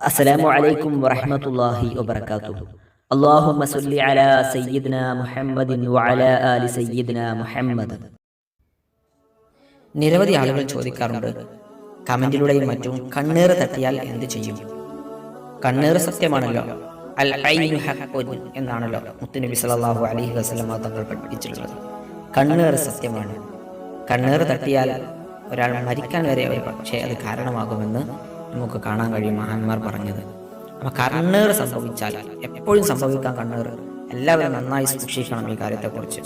അസ്സലാമു അലൈക്കും വറഹ്മത്തുള്ളാഹി വബറകാതുഹു. അല്ലാഹുമ്മ സല്ലി അലാ സയ്യിദ്ന മുഹമ്മദിൻ വഅലാ ആലി സയ്യിദ്ന മുഹമ്മദ്. നിരവധി ആളുകൾ ചോദിക്കാറുണ്ട് കമന്റിലൂടെയും മറ്റും കണ്ണേറ് തട്ടിയാൽ എന്ത് ചെയ്യും? കണ്ണേറ് സത്യമാണല്ലോ? അൽ ഐനു ഹഖുൻ എന്നാണല്ലോ മുത്തുനബി സല്ലല്ലാഹു അലൈഹി വസല്ലം തങ്ങൾ പഠിപ്പിച്ചിട്ടുള്ളത്. കണ്ണേറ് സത്യമാണ്. കണ്ണേറ് തട്ടിയാൽ ഒരാൾ മരിക്കാൻ വരെ ഒരു പക്ഷേ അത് കാരണമാകുമെന്ന് നമുക്ക് കാണാൻ കഴിയും മഹാന്മാർ പറഞ്ഞത്. അപ്പൊ കണ്ണേർ സംഭവിച്ചാൽ എപ്പോഴും സംഭവിക്കാം കണ്ണേർ. എല്ലാവരും നന്നായി സൂക്ഷിക്കണം ഈ കാര്യത്തെക്കുറിച്ച്.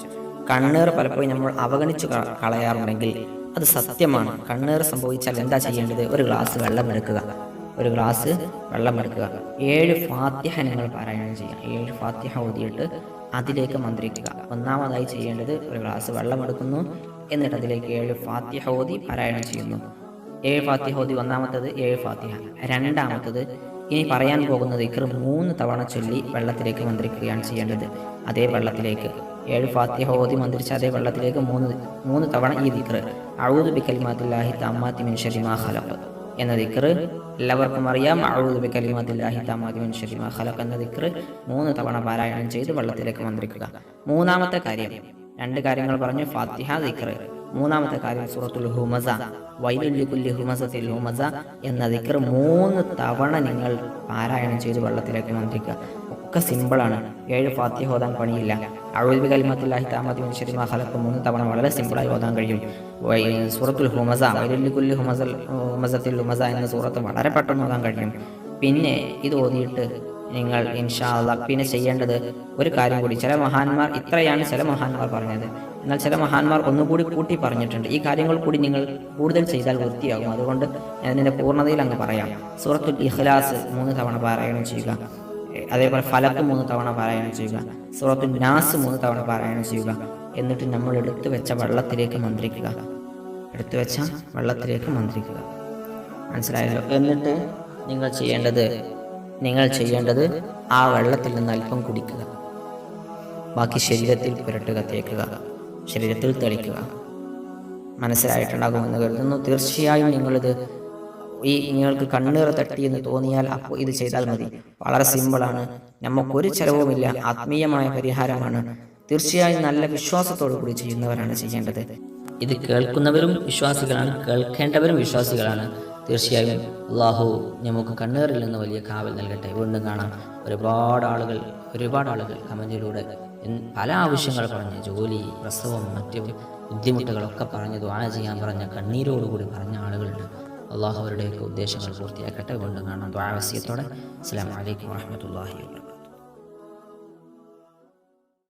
കണ്ണേർ പലപ്പോഴും നമ്മൾ അവഗണിച്ചു കളയാറുണ്ടെങ്കിൽ അത് സത്യമാണ്. കണ്ണേർ സംഭവിച്ചാൽ എന്താ ചെയ്യേണ്ടത്? ഒരു ഗ്ലാസ് വെള്ളം എടുക്കുക. ഒരു ഗ്ലാസ് വെള്ളം എടുക്കുക. ഏഴ് ഫാത്യഹ നിങ്ങൾ പാരായണം ചെയ്യുക. ഏഴ് ഫാത്യഹ ഓതിയിട്ട് അതിലേക്ക് മന്ത്രിക്കുക. ഒന്നാമതായി ചെയ്യേണ്ടത് ഒരു ഗ്ലാസ് വെള്ളം എടുക്കുന്നു. എന്നിട്ട് അതിലേക്ക് ഏഴ് ഫാത്യഹ ഓതി പാരായണം ചെയ്യുന്നു. ഏഴ് ഫാത്തിഹ ഓതി ഒന്നാമത്തത് ഏഴ് ഫാത്തിഹ. രണ്ടാമത്തത് ഇനി പറയാൻ പോകുന്ന ഇക്കർ മൂന്ന് തവണ ചൊല്ലി വെള്ളത്തിലേക്ക് മന്ത്രിക്കുകയാണ് ചെയ്യേണ്ടത്. അതേ വെള്ളത്തിലേക്ക്. ഏഴ് ഫാത്തിഹ ഓതി മന്ത്രിച്ച അതേ വെള്ളത്തിലേക്ക് മൂന്ന് മൂന്ന് തവണ ഈ ദിക്ർ. അഴുതു ബിക്കലിമാത്തില്ലാഹി തമ്മാത്തി മിൻ ശരി മാ ഖലഖ് എന്ന ദിക്കർ എല്ലാവർക്കും അറിയാം അഴുതു ബിക്കലിമാത്തില്ലാഹി തമ്മാത്തി മിൻ ശരി മാ ഖലഖ് എന്ന ദിക്കർ മൂന്ന് തവണ പാരായണം ചെയ്ത് വെള്ളത്തിലേക്ക് മന്ത്രിക്കുക. മൂന്നാമത്തെ കാര്യം. രണ്ട് കാര്യങ്ങൾ പറഞ്ഞു ഫാത്തിഹ ദിക്ർ. മൂന്നാമത്തെ കാര്യം സൂറത്തുൽ ഹുമസ. വൈലുല്ലിക്കുല്ലി ഹുമസത്തിൽ ഹുമസ എന്ന ദിക്കർ മൂന്ന് തവണ നിങ്ങൾ പാരായണം ചെയ്ത് വെള്ളത്തിലേക്ക് മന്ത്രിക്കുക. ഒക്കെ സിമ്പിളാണ് ഏഴ് ഫാത്തിഹ ഓതാൻ പണിയില്ല. അഴുബി കലിമത്തില്ലാഹി താമതി മനുഷ്യരി മഹലക്ക് മൂന്ന് തവണ വളരെ സിമ്പിളായി ഓതാൻ കഴിയും. സൂറത്തുൽ ഹുമസ വൈലുല്ലിക്കുല്ലി ഹുമസൽ ഹുമസത്തിൽ ഹുമസ എന്ന സൂറത്ത് വളരെ പെട്ടെന്ന് ഓതാൻ കഴിയും. പിന്നെ ഇത് ഓതിയിട്ട് നിങ്ങൾ ഇൻഷാ അള്ളാ പിന്നെ ചെയ്യേണ്ടത് ഒരു കാര്യം കൂടി. ചില മഹാന്മാർ ഇത്രയാണ് ചില മഹാന്മാർ പറഞ്ഞത്. എന്നാൽ ചില മഹാന്മാർ ഒന്നുകൂടി കൂട്ടി പറഞ്ഞിട്ടുണ്ട്. ഈ കാര്യങ്ങൾ കൂടി നിങ്ങൾ കൂടുതൽ ചെയ്താൽ വൃത്തിയാകും. അതുകൊണ്ട് ഞാൻ ഇതിന്റെ പൂർണതയിൽ അങ്ങ് പറയാം. സൂറത്തുൽ ഇഖ്ലാസ് മൂന്ന് തവണ പാരായണം ചെയ്യുക. അതേപോലെ ഫലക്ക് മൂന്ന് തവണ പാരായണം ചെയ്യുക. സൂറത്തുൽ നാസ് മൂന്ന് തവണ പാരായണം ചെയ്യുക. എന്നിട്ട് നമ്മൾ എടുത്തു വെച്ച വെള്ളത്തിലേക്ക് മന്ത്രിക്കുക. എടുത്തു വെച്ച വെള്ളത്തിലേക്ക് മന്ത്രിക്കുക. മനസ്സിലായല്ലോ? എന്നിട്ട് നിങ്ങൾ ചെയ്യേണ്ടത് നിങ്ങൾ ചെയ്യേണ്ടത് ആ വെള്ളത്തിൽ നിന്ന് അല്പം കുടിക്കുക. ബാക്കി ശരീരത്തിൽ പുരട്ടുക തേക്കുക ശരീരത്തിൽ തെളിക്കുക. മനസ്സിലായിട്ടുണ്ടാകുമെന്ന് കരുതുന്നു. തീർച്ചയായും നിങ്ങളിത് ഈ നിങ്ങൾക്ക് കണ്ണീർ തട്ടി എന്ന് തോന്നിയാൽ അപ്പോൾ ഇത് ചെയ്താൽ മതി. വളരെ സിമ്പിളാണ്. നമുക്കൊരു ചെലവുമില്ല. ആത്മീയമായ പരിഹാരമാണ്. തീർച്ചയായും നല്ല വിശ്വാസത്തോടു കൂടി ചെയ്യുന്നവരാണ് ചെയ്യേണ്ടത്. ഇത് കേൾക്കുന്നവരും വിശ്വാസികളാണ്. കേൾക്കേണ്ടവരും വിശ്വാസികളാണ്. തീർച്ചയായും അള്ളാഹു നമുക്ക് കണ്ണേറിൽ നിന്ന് വലിയ കാവൽ നൽകട്ടെ. വീണ്ടും കാണാം. ഒരുപാട് ആളുകൾ ഒരുപാട് ആളുകൾ കമന്റിലൂടെ പല ആവശ്യങ്ങൾ പറഞ്ഞ് ജോലി പ്രസവം മറ്റു ബുദ്ധിമുട്ടുകളൊക്കെ പറഞ്ഞ് ദ്വാ ചെയ്യാൻ പറഞ്ഞ കണ്ണീരോടുകൂടി പറഞ്ഞ ആളുകളുണ്ട്. അള്ളാഹു അവരുടെയൊക്കെ ഉദ്ദേശങ്ങൾ പൂർത്തിയാക്കട്ടെ. വീണ്ടും കാണാം ദ്വാവസ്യത്തോടെ അസ്സാം വലൈക്കും വാഹമത്തല്ലാഹി വാ